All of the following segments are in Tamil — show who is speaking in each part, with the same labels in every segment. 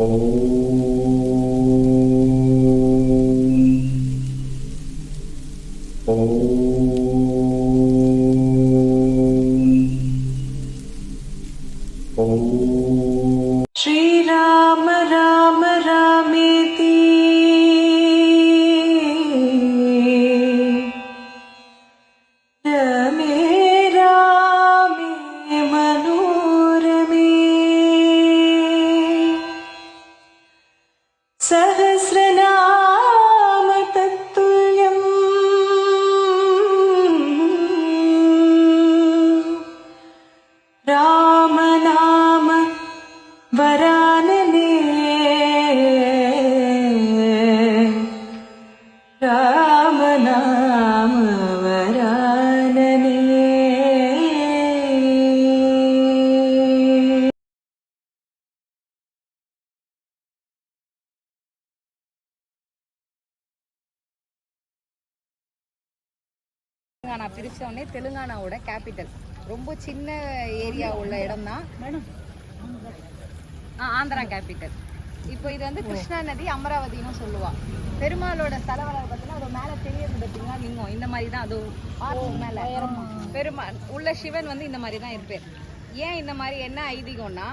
Speaker 1: Oh. பிரிச்ச உடனே தெலுங்கானாவோட கேபிட்டல் ரொம்ப சின்ன ஏரியா உள்ள இடம் தான் ஆந்திரா கேபிட்டல் இப்போ இது வந்து கிருஷ்ணா நதி அமராவதினு சொல்லுவா. பெருமாளோட ஸ்தல வளர் பார்த்தீங்கன்னா அது மேலே தெரியுது பார்த்தீங்களா லிங்கம். இந்த மாதிரி தான் அது ஆறு மேலே. பெருமாள் உள்ள சிவன் வந்து இந்த மாதிரி தான் இருப்பார். ஏன் இந்த மாதிரி என்ன ஐதீகம்னா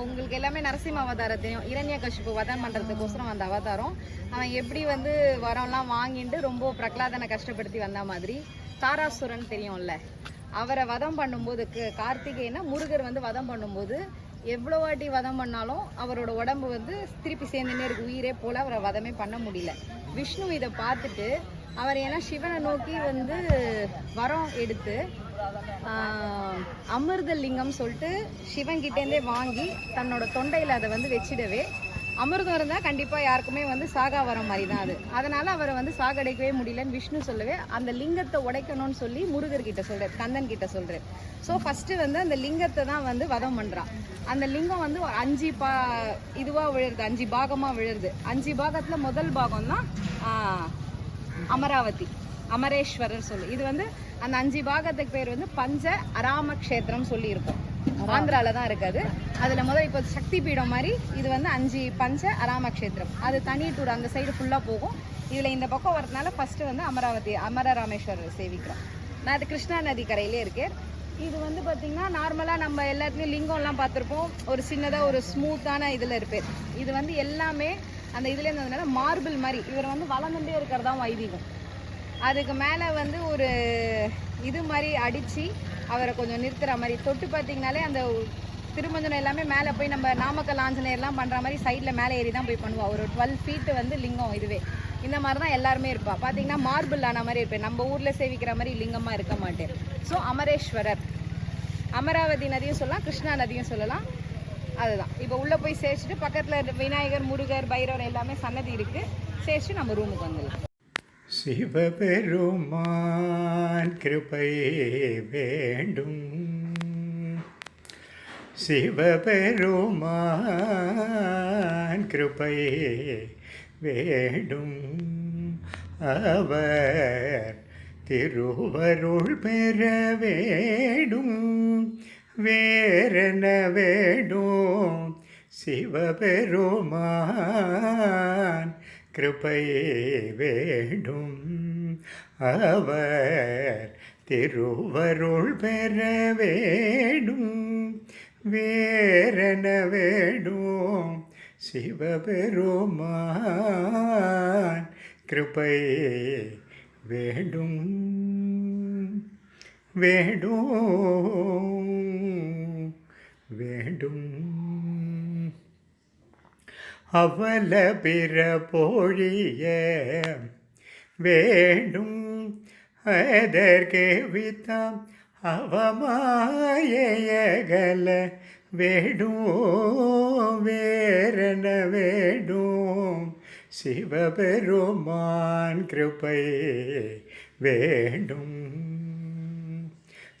Speaker 1: உங்களுக்கு எல்லாமே நரசிம்ம அவதாரத்தையும் தெரியும் இரண்ய கஷிப்பு வதம் பண்ணுறதுக்கோசரம் அந்த அவதாரம். அவன் எப்படி வந்து வரம்லாம் வாங்கிட்டு ரொம்ப பிரகலாதனை கஷ்டப்படுத்தி வந்த மாதிரி தாராசுரன் தெரியும்ல அவரை வதம் பண்ணும்போது கார்த்திகேயனா கார்த்திகேயனை முருகர் வந்து வதம் பண்ணும்போது எவ்வளோ வாட்டி வதம் பண்ணாலும் அவரோட உடம்பு வந்து திருப்பி சேர்ந்துன்னே இருக்கு. உயிரே போல் அவரை வதமே பண்ண முடியல. விஷ்ணு இதை பார்த்துட்டு அவர் ஏன்னா சிவனை நோக்கி வந்து வரம் எடுத்து அமிர்த லிங்கம் சொல்லிட்டு சிவன்கிட்டேருந்தே வாங்கி தன்னோட தொண்டையில் அதை வந்து வச்சிடவே. அமிர்தம் இருந்தால் கண்டிப்பாக யாருக்குமே வந்து சாகா வர மாதிரி தான் அது. அதனால் அவரை வந்து சாகடைக்கவே முடியலன்னு விஷ்ணு சொல்லவே அந்த லிங்கத்தை உடைக்கணும்னு சொல்லி முருகர் கிட்ட கந்தன் கிட்ட சொல்கிறார் ஸோ ஃபஸ்ட்டு வந்து அந்த லிங்கத்தை தான் வந்து வதம் பண்ணுறான் அந்த லிங்கம் வந்து அஞ்சு பா இதுவாக விழுறது அஞ்சு பாகமாக விழுறது. அஞ்சு பாகத்தில் முதல் பாகம் தான் அமராவதி. அமரேஸ்வரர் சொல்லு. இது வந்து அந்த அஞ்சு பாகத்துக்கு பேர் வந்து பஞ்ச அராம க்ஷேத்திரம் சொல்லி இருக்கும் ஆந்திரால தான் இருக்காது அதுல முதல் இப்போ சக்தி பீடம் மாதிரி இது வந்து அஞ்சு பஞ்ச அராம க்ஷேத்திரம் அது தனி டூர் அந்த சைடு ஃபுல்லா போகும். இதுல இந்த பக்கம் வரதுனால ஃபர்ஸ்ட் வந்து அமராவதி அமர ராமேஸ்வரர் சேவிக்கிறோம். நான் அது கிருஷ்ணா நதி கரையிலே இருக்கேன். இது வந்து பார்த்தீங்கன்னா நார்மலாக நம்ம எல்லாத்துலேயும் லிங்கம்லாம் பார்த்துருப்போம். ஒரு சின்னதாக ஒரு ஸ்மூத்தான இதில் இருப்பேர் இது வந்து எல்லாமே அந்த இதுல இருந்ததுனால மார்பிள் மாதிரி. இவர் வந்து வளர்ந்துட்டே இருக்கிறதா ஐதீகம் அதுக்கு மேலே வந்து ஒரு இது மாதிரி அடித்து அவரை கொஞ்சம் நிறுத்துற மாதிரி. தொட்டு பார்த்தீங்கனாலே அந்த திருமஞ்சனம் எல்லாமே மேலே போய் நம்ம நாமக்கல் ஆஞ்சநேயர்லாம் பண்ணுற மாதிரி சைடில் மேலே ஏறி தான் போய் பண்ணுவோம் ஒரு டுவெல் ஃபீட்டு வந்து லிங்கம் இதுவே. இந்த மாதிரி தான் எல்லாருமே இருப்பா. பார்த்தீங்கன்னா மார்பிள் ஆன மாதிரி இருப்பேன். நம்ம ஊரில் சேவிக்கிற மாதிரி லிங்கமாக இருக்க மாட்டேன். ஸோ அமரேஸ்வரர். அமராவதி நதியும் சொல்லலாம் கிருஷ்ணா நதியும் சொல்லலாம். அதுதான். இப்போ உள்ளே போய் சேர்த்துட்டு பக்கத்தில் விநாயகர் முருகர் பைரவர் எல்லாமே சன்னதி இருக்குது சேர்த்து நம்ம ரூமுக்கு வந்துடலாம்.
Speaker 2: சிவபெருமான் கிருபை வேண்டும். சிவபெருமான் கிருபை வேண்டும். அவர் திருவருள் பெற வேண்டும். வேறென வேண்டும். சிவபெருமான் கிருபை வேண்டும். அவர் திருவருள் பெற வேண்டும். வேறென வேண்டும். சிவபெருமான் கிருபை வேண்டும். வேண்டும். வேண்டும். அவல பிற பொழிய வேண்டும் அதற்கு வித்தம் அவமாயகல வேடும் வேறன வேடும் சிவபெருமான் கிருபை வேண்டும்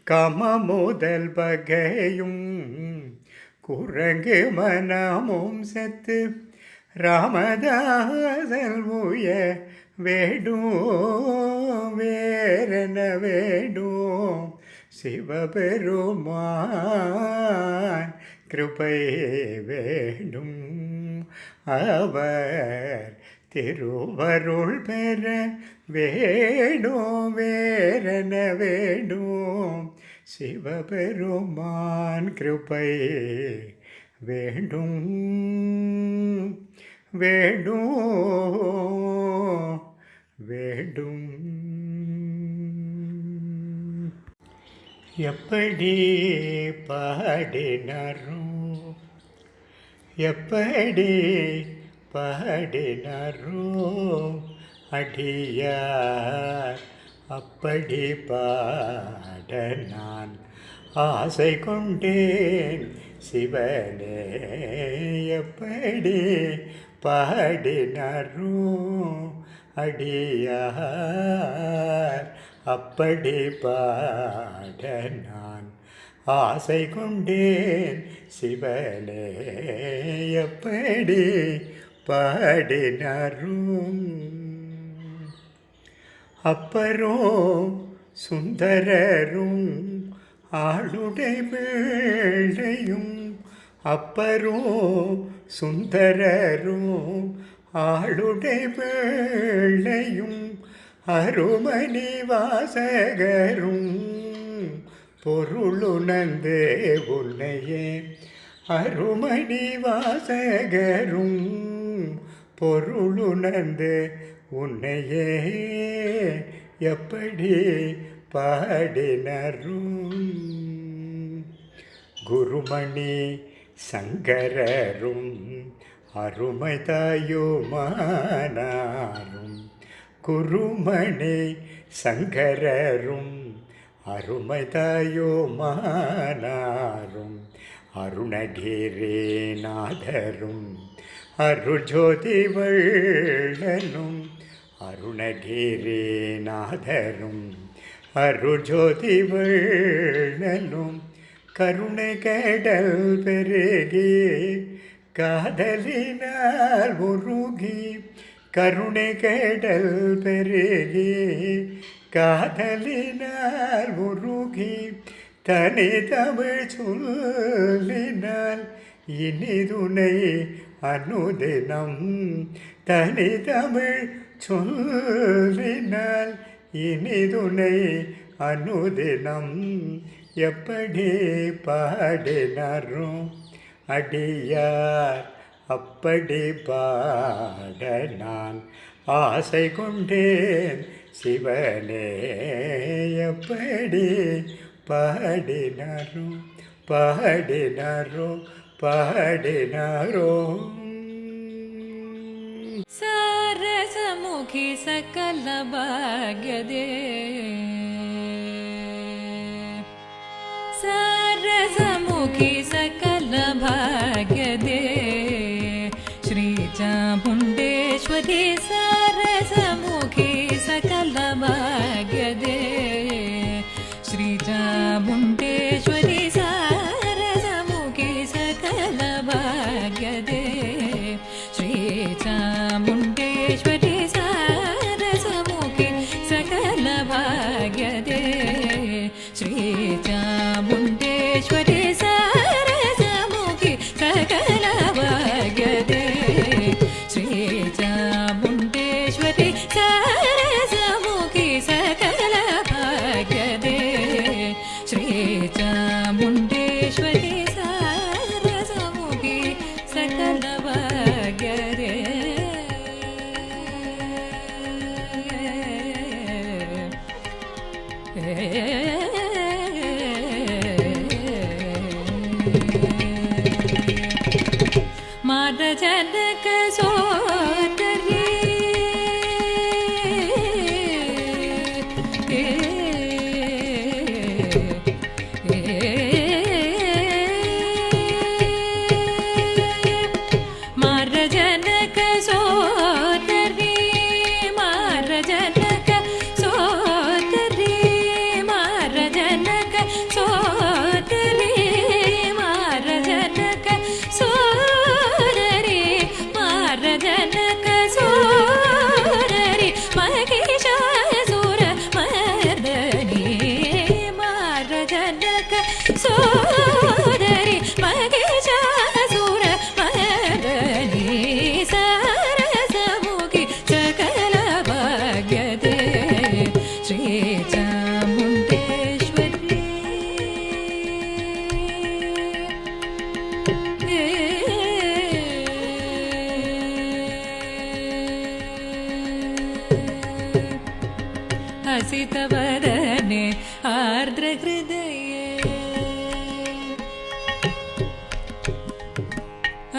Speaker 2: கம முதல் பகையும் குரங்கு மனமும் செத்து ராமதாசல் உய வேடும் வேறன வேடும். சிவபெருமான் கிருபை வேண்டும். அவர் திருவருள் பெற வேணும் வேறென வேண்டும். சிவபெருமான் கிருபை வேண்டும். வேண்டும் வேண்டும். எப்படி பாடினாரோ எப்படி பாடினாரோ அடியார் அப்படி பாட நான் ஆசை கொண்டேன். சிவனே எப்படி பாடினரும் அடியார். அப்படி பாட நான் ஆசை கொண்டேன் சிவனே எப்படி பாடினரும்? அப்பரும் சுந்தரரும் ஆளுடை வேளையும் அப்பரும் சுந்தரரும் ஆளுடை வேளையும் அருமணி வாசகரும் பொருளுணர்ந்தே உன்னையே. அருமணி வாசகரும் பொருளுணர்ந்து உன்னையே. எப்படி பாடினரும்? குருமணி சங்கரரும் அருமை தாயுமானாரும் குருமணி சங்கரரும் அருமை தாயுமானாரும் அருணகிரிநாதரும் அருஜோதி வள்ளலும் அருணகிரிநாதரும் அருஜோதி வள்ளலும் കരുണകടൽ പെരുകി കാതലിനാൽ ഉരുകി കരുണകടൽ പെരുകി കാതലിനാൽ ഉരുകി തനി തമിഴ് ചൊല്ലിനാൽ ഇനിതുണൈ അനുദിനം. തനി തമിഴ് ചൊല്ലിനാൽ ഇനിതുണൈ അനുദിനം. எப்படி பாடினரும்? அடியார் அப்படி பாட நான் ஆசை கொண்டேன் சிவனே எப்படி பாடினாரோ பாடினாரோ பாடினாரோ
Speaker 3: சரசமுகி சகல பாகதே മരജനക സോ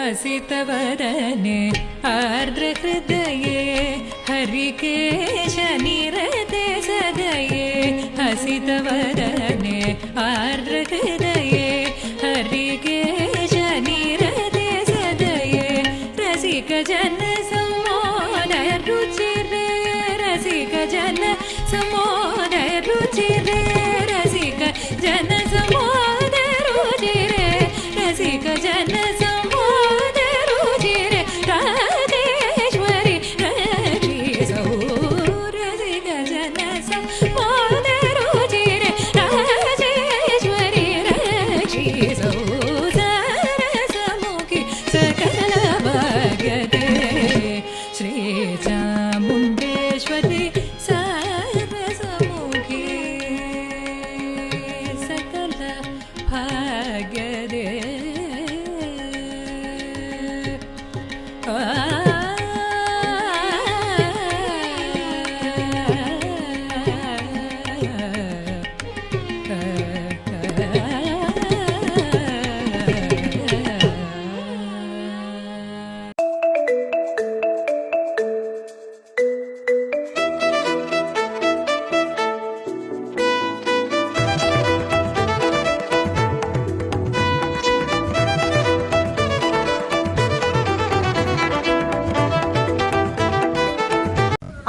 Speaker 3: हसितवदने आर्द्रहृदये हरिकेशनिरते सदये। हसितवदने आर्द्रहृदये हरिकेशनिरते सदये। रसिकजन सम्मोहन रुचिरे रसिक जन